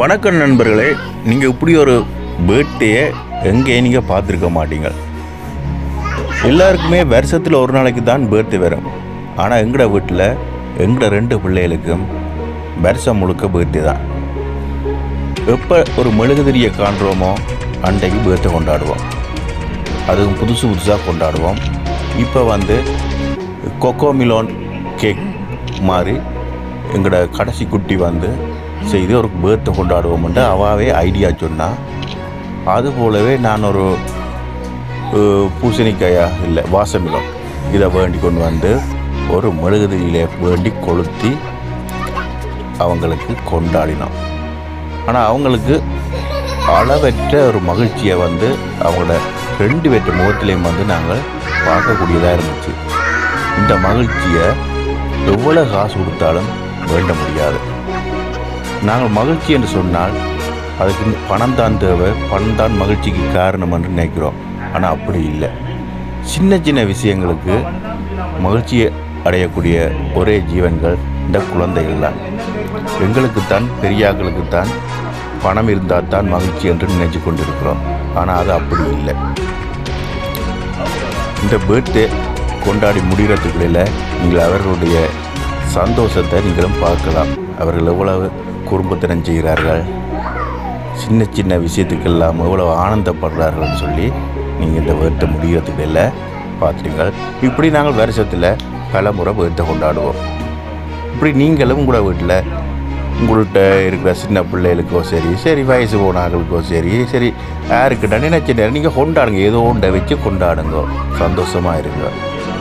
வணக்கம் நண்பர்களே நீங்கள் இப்படி ஒரு பேர்த்டேயை எங்கே நீங்கள் பார்த்துருக்க மாட்டீங்க. எல்லாருக்குமே வருஷத்தில் ஒரு நாளைக்கு தான் பேர்த்டே வரும். ஆனால் எங்கட வீட்டில் எங்கட ரெண்டு பிள்ளைகளுக்கும் வருஷம் முழுக்க பேர்த்டே தான். எப்போ ஒரு மெழுகுதிரியை காண்றோமோ அன்றைக்கு பேர்த்டே கொண்டாடுவோம். அதுவும் புதுசு புதுசாக கொண்டாடுவோம். இப்போ வந்து கொக்கோமிலோன் கேக் மாதிரி எங்களோட கடைசி குட்டி வந்து செய்து ஒரு பேர்த்தை கொண்டாடுவோம்ன்ட்டு அவாவே ஐடியா சொன்னா. அது போலவே நான் ஒரு பூசணிக்காயா இல்லை வாசமிலம் இதை வேண்டி கொண்டு வந்து ஒரு மெழுகுதிரியில வேண்டி கொளுத்தி அவங்களுக்கு கொண்டாடினோம். ஆனால் அவங்களுக்கு அளவற்ற ஒரு மகிழ்ச்சியை வந்து அவங்களோட ரெண்டு பேற்ற முகத்திலையும் வந்து நாங்கள் பார்க்கக்கூடியதாக இருந்துச்சு. இந்த மகிழ்ச்சியை எவ்வளோ காசு கொடுத்தாலும் வேண்ட முடியாது. நாங்கள் மகிழ்ச்சி என்று சொன்னால் அதுக்கு பணம் தான் தேவை பணம் தான் மகிழ்ச்சிக்கு காரணம் என்று நினைக்கிறோம். ஆனால் அப்படி இல்லை. சின்ன சின்ன விஷயங்களுக்கு மகிழ்ச்சியை அடையக்கூடிய ஒரே ஜீவன்கள் இந்த குழந்தைகள் தான். எங்களுக்குத்தான் பெரியாக்களுக்குத்தான் பணம் இருந்தால் தான் மகிழ்ச்சி என்று நினைச்சு கொண்டிருக்கிறோம். ஆனால் அது அப்படி இல்லை. இந்த பேர்த்டே கொண்டாடி முடிகிறதுக்குள்ள நீங்கள் அவர்களுடைய சந்தோஷத்தை நீங்களும் பார்க்கலாம். அவர்கள் எவ்வளவு குறும்புத்தனம் செய்கிறார்கள். சின்ன சின்ன விஷயத்துக்கெல்லாம் எவ்வளோ ஆனந்தப்படுறார்கள்னு சொல்லி நீங்கள் இந்த வருத்த முடிகிறதுக்கு இல்லை. பார்த்துட்டீங்கள் இப்படி நாங்கள் வருஷத்தில் பல முறை வேர்த்தை கொண்டாடுவோம். இப்படி நீங்களும் உங்களோட வீட்டில் உங்கள்கிட்ட இருக்கிற சின்ன பிள்ளைகளுக்கோ சரி சரி வயசு போனாங்களுக்கோ சரி சரி யாருக்கிட்ட நினைச்ச நேரம் நீங்கள் கொண்டாடுங்க. ஏதோ ஒன்றை வச்சு கொண்டாடுங்க. சந்தோஷமாக இருங்க.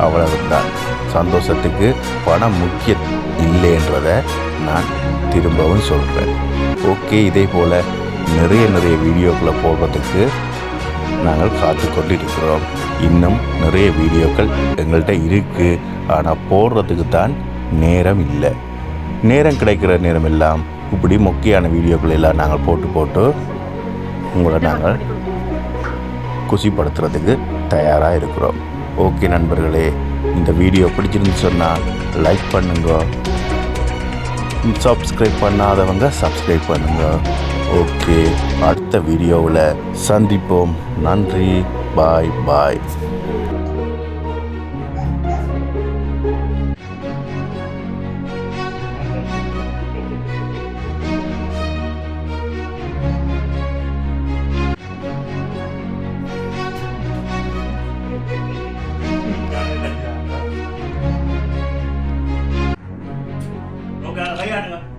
அவ்வளவுதான். சந்தோஷத்துக்கு பணம் முக்கியம் இல்லைன்றதை நான் திரும்பவும் சொல்கிறேன் ஓகே இதே போல் நிறைய நிறைய வீடியோக்களை போடுறதுக்கு நாங்கள் காத்து கொண்டு இருக்கிறோம் இன்னும் நிறைய வீடியோக்கள் எங்கள்கிட்ட இருக்குது ஆனால் போடுறதுக்கு தான் நேரம் இல்லை. நேரம் கிடைக்கிற நேரம் எல்லாம் இப்படி முக்கியமான வீடியோக்கள் எல்லாம் நாங்கள் போட்டு போட்டு உங்களை நாங்கள் குஷிப்படுத்துறதுக்கு தயாராக இருக்கிறோம். ஓகே நண்பர்களே. இந்த வீடியோ பிடிச்சிருந்து சொன்னால் லைக் பண்ணுங்க. சப்ஸ்கிரைப் பண்ணாதவங்க சப்ஸ்கிரைப் பண்ணுங்க. ஓகே அடுத்த வீடியோவில் சந்திப்போம். நன்றி. பாய் பாய் 哎呀那个